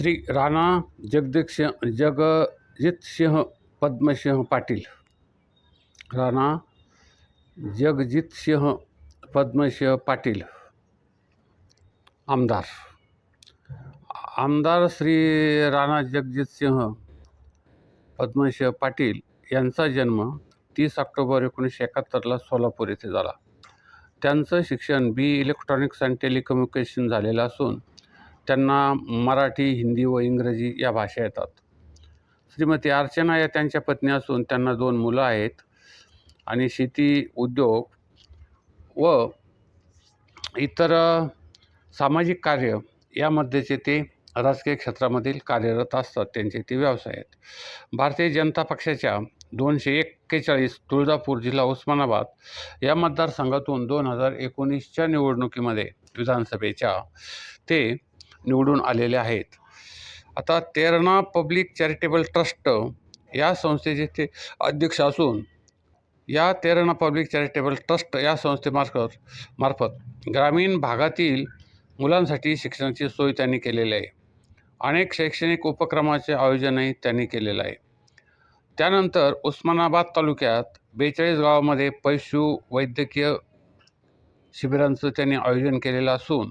श्री राणा जगदीशसिंह जगजितसिंह पद्मसिंह पाटील। राणा जगजितसिंह पद्मसिंह पाटील। आमदार। आमदार श्री राणा जगजितसिंह पद्मसिंह पाटील यांचा जन्म तीस ऑक्टोबर एकोणीसशे एकाहत्तरला सोलापूर येथे झाला. त्यांचं शिक्षण बी इलेक्ट्रॉनिक्स अँड टेलिकम्युनिकेशन झालेलं असून त्यांना मराठी हिंदी व इंग्रजी या भाषा येतात. श्रीमती अर्चना या त्यांच्या पत्नी असून त्यांना दोन मुलं आहेत आणि शेती उद्योग व इतर सामाजिक कार्य यामध्येचे ते राजकीय क्षेत्रामधील कार्यरत असतात. त्यांचे ते व्यवसाय आहेत. भारतीय जनता पक्षाच्या दोनशे एक्केचाळीस तुळजापूर जिल्हा उस्मानाबाद या मतदारसंघातून दोन हजार एकोणीसच्या निवडणुकीमध्ये विधानसभेच्या ते निवडून आलेले आहेत. आता तेरणा पब्लिक चॅरिटेबल ट्रस्ट या संस्थेचे ते अध्यक्ष असून या तेरणा पब्लिक चॅरिटेबल ट्रस्ट या संस्थेमार्फत मार्फत ग्रामीण भागातील मुलांसाठी शिक्षणाची सोय त्यांनी केलेली आहे. अनेक शैक्षणिक उपक्रमाचे आयोजनही त्यांनी केलेलं आहे. त्यानंतर उस्मानाबाद तालुक्यात बेचाळीस गावामध्ये पशु वैद्यकीय शिबिरांचं त्यांनी आयोजन केलेलं असून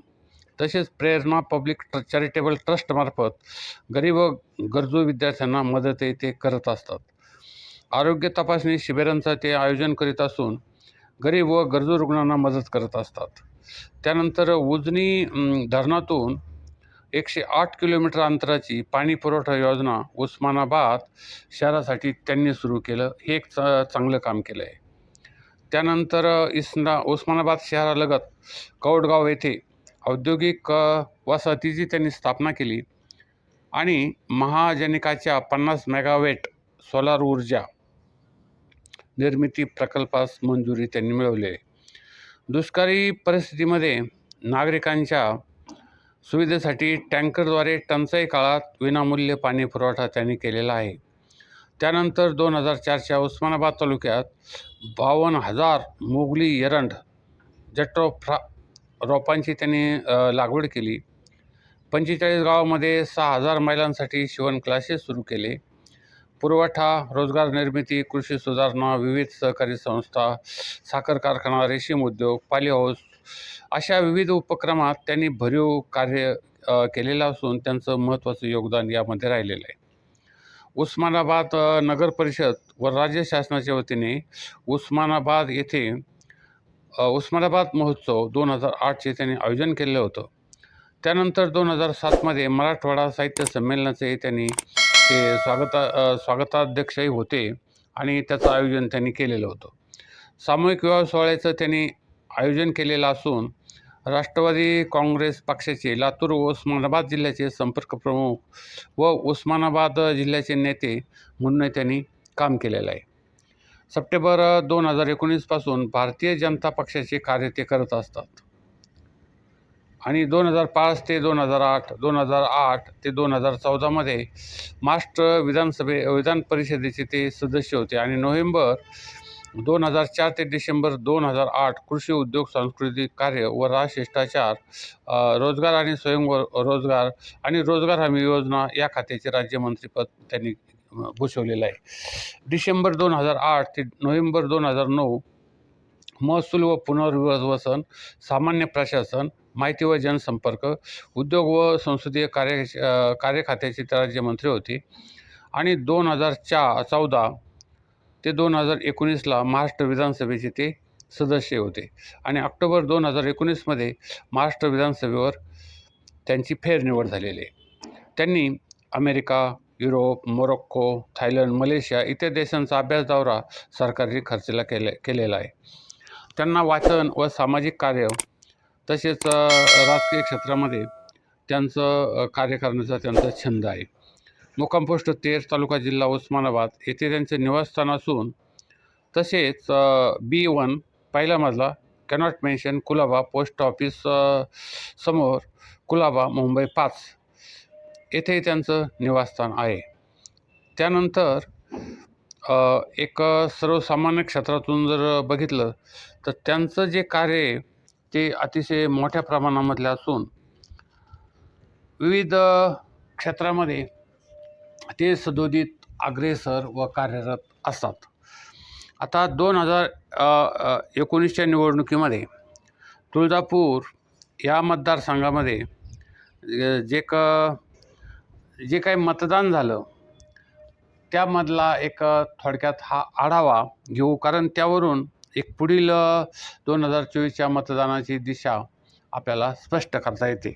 तसेच प्रेरणा पब्लिक ट्र चॅरिटेबल ट्रस्टमार्फत गरीब व गरजू विद्यार्थ्यांना मदतही ते करत असतात. आरोग्य तपासणी शिबिरांचं ते आयोजन करीत असून गरीब व गरजू रुग्णांना मदत करत असतात. त्यानंतर उजनी धरणातून एकशे आठ किलोमीटर अंतराची पाणी पुरवठा योजना उस्मानाबाद शहरासाठी त्यांनी सुरू केलं. हे एक च चांगलं काम केलं आहे त्यानंतर इस्ना उस्मानाबाद शहरालगत कौडगाव येथे औद्योगिक वसाहतीची त्यांनी स्थापना केली आणि महाजनिकाच्या पन्नास मेगावेट सोलार ऊर्जा निर्मिती प्रकल्पास मंजुरी त्यांनी मिळवली. आहे दुष्काळी परिस्थितीमध्ये नागरिकांच्या सुविधेसाठी टँकरद्वारे टंचाई काळात विनामूल्य पाणी पुरवठा त्यांनी केलेला आहे. त्यानंतर दोन हजार चारच्या उस्मानाबाद तालुक्यात बावन्न हजार मोगली एरंड जट्रोफ्रा रोपांची त्यांनी लागवड केली. पंचेचाळीस गावामध्ये सहा हजार महिलांसाठी शिवण क्लासेस सुरू केले. पुरवठा रोजगार निर्मिती कृषी सुधारणा विविध सहकारी संस्था साखर कारखाना रेशीम उद्योग पाली हाऊस अशा विविध उपक्रमात त्यांनी भरीव कार्य केलेलं असून त्यांचं महत्त्वाचं योगदान यामध्ये राहिलेलं आहे. उस्मानाबाद नगर परिषद व राज्य शासनाच्या वतीने उस्मानाबाद येथे उस्मानाबाद महोत्सव दोन हजार आठचे त्यांनी आयोजन केलेलं होतं. त्यानंतर दोन हजार सातमध्ये मराठवाडा साहित्य संमेलनाचे त्यांनी ते स्वागता स्वागताध्यक्षही होते आणि त्याचं आयोजन त्यांनी केलेलं होतं. सामूहिक विवाह सोहळ्याचं त्यांनी आयोजन केलेलं असून राष्ट्रवादी काँग्रेस पक्षाचे लातूर व उस्मानाबाद जिल्ह्याचे संपर्क प्रमुख व उस्मानाबाद जिल्ह्याचे नेते म्हणून त्यांनी काम केलेलं आहे. सप्टेंबर दोन हजार एकोणीसपासून भारतीय जनता पक्षाचे कार्य ते करत असतात. आणि दोन हजार पाच ते दोन हजार आठ दोन हजार आठ ते दोन हजार चौदामध्ये महाराष्ट्र विधानसभे विधान परिषदेचे ते सदस्य होते. आणि नोव्हेंबर दोन हजार चार ते डिसेंबर दोन हजार आठ कृषी उद्योग सांस्कृतिक कार्य व राजशिष्टाचार रोजगार आणि स्वयं रोजगार आणि रोजगार हमी योजना या खात्याचे राज्यमंत्रीपद त्यांनी भूषवलेलं आहे. डिसेंबर दोन हजार आठ ते नोव्हेंबर दोन हजार नऊ महसूल व पुनर्वसन सामान्य प्रशासन माहिती व जनसंपर्क उद्योग व संसदीय कार्य कार्य खात्याचे ते राज्यमंत्री होते. आणि दोन हजार चा चौदा ते दोन हजार एकोणीसला महाराष्ट्र विधानसभेचे ते सदस्य होते. आणि ऑक्टोबर दोन हजार एकोणीसमध्ये महाराष्ट्र विधानसभेवर त्यांची फेरनिवड झालेली आहे. त्यांनी America Europe Morocco Thailand Malaysia इत्यादी देशांचा अभ्यास दौरा सरकारी खर्चला केले केलेला आहे. त्यांना वाचन व सामाजिक कार्य तसेच राजकीय क्षेत्रामध्ये त्यांचं कार्य करण्याचा त्यांचा छंद आहे. मुक्काम पोस्ट तेर तालुका जिल्हा उस्मानाबाद येथे त्यांचे निवासस्थान असून तसेच बी वन पहिला मजला Connaught mansion Colaba post office समोर कुलाबा मुंबई पाच. येथे त्यांचं निवासस्थान आहे. त्यानंतर एक सर्वसामान्य क्षेत्रातून जर बघितलं तर त्यांचं जे कार्य आहे ते अतिशय मोठ्या प्रमाणामधले असून विविध क्षेत्रामध्ये ते सदोदित अग्रेसर व कार्यरत असतात. आता दोन हजार एकोणीसच्या निवडणुकीमध्ये तुळजापूर या मतदारसंघामध्ये जे क जे काही मतदान झालं त्यामधला एक थोडक्यात हा आढावा घेऊ. कारण त्यावरून एक पुढील दोन हजार चोवीसच्या मतदानाची दिशा आपल्याला स्पष्ट करता येते.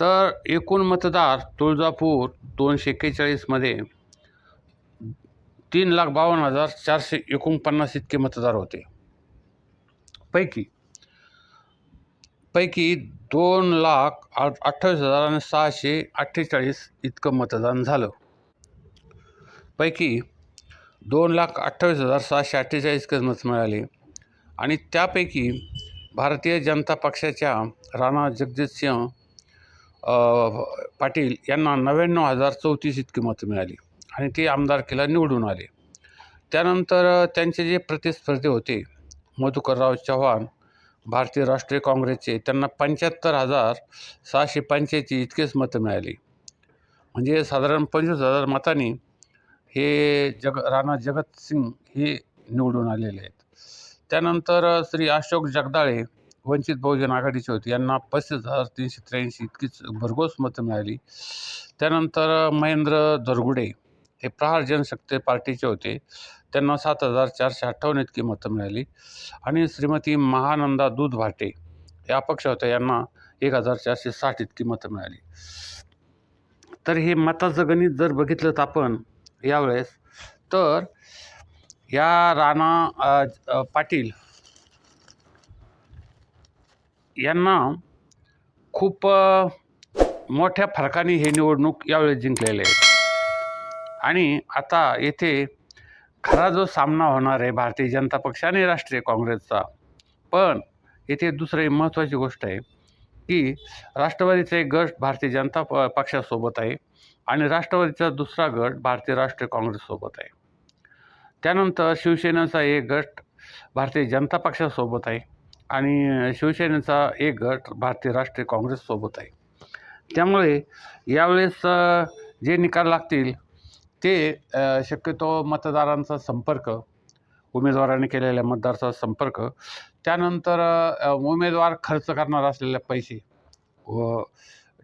तर एकूण मतदार तुळजापूर दोनशे एक्केचाळीसमध्ये तीन लाख बावन्न हजार चारशे एकोणपन्नास इतके मतदार होते. पैकी पैकी दोन लाख आठ अठ्ठावीस हजार आणि सहाशे अठ्ठेचाळीस इतकं मतदान झालं. पैकी दोन लाख अठ्ठावीस हजार सहाशे अठ्ठेचाळीस इतकंच मत मिळाले. आणि त्यापैकी भारतीय जनता पक्षाच्या राणा जगजितसिंह अ, पाटील यांना नव्याण्णव हजार चौतीस इतकी मतं मिळाली आणि ते आमदारकीला निवडून आले. त्यानंतर त्यांचे जे प्रतिस्पर्धी होते मधुकरराव चव्हाण भारतीय राष्ट्रीय काँग्रेसचे त्यांना पंच्याहत्तर हजार सहाशे पंच्याऐंशी इतकेच मतं मिळाली. म्हणजे साधारण पंचवीस हजार मतांनी हे जग राणा जगतसिंग हे निवडून आलेले आहेत. त्यानंतर श्री अशोक जगदाळे वंचित बहुजन आघाडीचे होते. यांना पस्तीस हजार तीनशे त्र्याऐंशी इतकीच भरघोस मतं मिळाली. त्यानंतर महेंद्र दरगुडे हे प्रहार जनशक्ती पार्टीचे होते. त्यांना सात हजार चारशे अठ्ठावन्न इतकी मतं मिळाली. आणि श्रीमती महानंदा दूध भाटे या अपक्ष होत्या यांना एक हजार चारशे साठ इतकी मतं मिळाली. तर हे मताचं गणित जर बघितलं तर आपण यावेळेस तर या राणा पाटील यांना खूप मोठ्या फरकाने हे निवडणूक यावेळेस जिंकलेले आहेत. आणि आता येथे खरा जो सामना होणार आहे भारतीय जनता पक्ष आणि राष्ट्रीय काँग्रेसचा. पण येथे दुसरी महत्त्वाची गोष्ट आहे की राष्ट्रवादीचा एक गट भारतीय जनता प पक्षासोबत आहे आणि राष्ट्रवादीचा दुसरा गट भारतीय राष्ट्रीय काँग्रेससोबत आहे. त्यानंतर शिवसेनेचा एक गट भारतीय जनता पक्षासोबत आहे आणि शिवसेनेचा एक गट भारतीय राष्ट्रीय काँग्रेससोबत आहे. त्यामुळे यावेळेस जे निकाल लागतील ते शक्यतो मतदारांचा संपर्क उमेदवाराने केलेल्या मतदारचा संपर्क त्यानंतर उमेदवार खर्च करणार असलेले पैसे व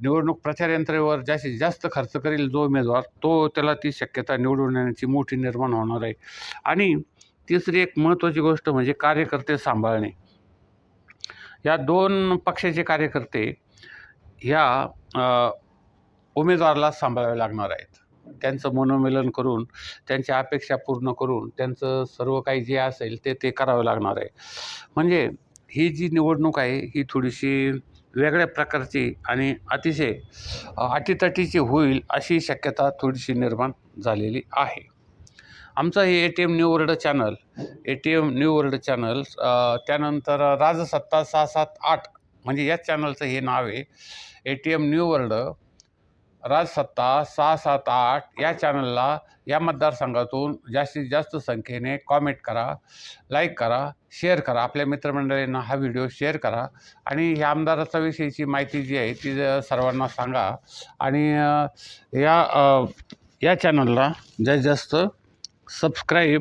निवडणूक प्रचार यंत्रेवर जास्तीत जास्त खर्च करेल जो उमेदवार तो त्याला ती शक्यता निवडून येण्याची मोठी निर्माण होणार आहे. आणि तिसरी एक महत्त्वाची गोष्ट म्हणजे कार्यकर्ते सांभाळणे. या दोन पक्षाचे कार्यकर्ते ह्या उमेदवाराला सांभाळावे लागणार आहेत. त्यांचं मनोमिलन करून त्यांच्या अपेक्षा पूर्ण करून त्यांचं सर्व काही जे असेल ते ते करावं लागणार आहे. म्हणजे ही जी निवडणूक आहे ही थोडीशी वेगळ्या प्रकारची आणि अतिशय अटीतटीची होईल अशी शक्यता थोडीशी निर्माण झालेली आहे. आमचं हे A T M new world channel A T M new world channel त्यानंतर राजसत्ता सहा सात आठ म्हणजे याच चॅनलचं हे नाव आहे A T M new world Rajsatta सहा सात आठ या चॅनलला या मतदारसंघातून जास्तीत जास्त संख्येने कॉमेंट करा लाईक करा शेअर करा. आपल्या मित्रमंडळींना हा व्हिडिओ शेअर करा. आणि ह्या आमदाराच्या विषयीची माहिती जी आहे ती सर्वांना सांगा. आणि या या चॅनलला जास्तीत जास्त सबस्क्राईब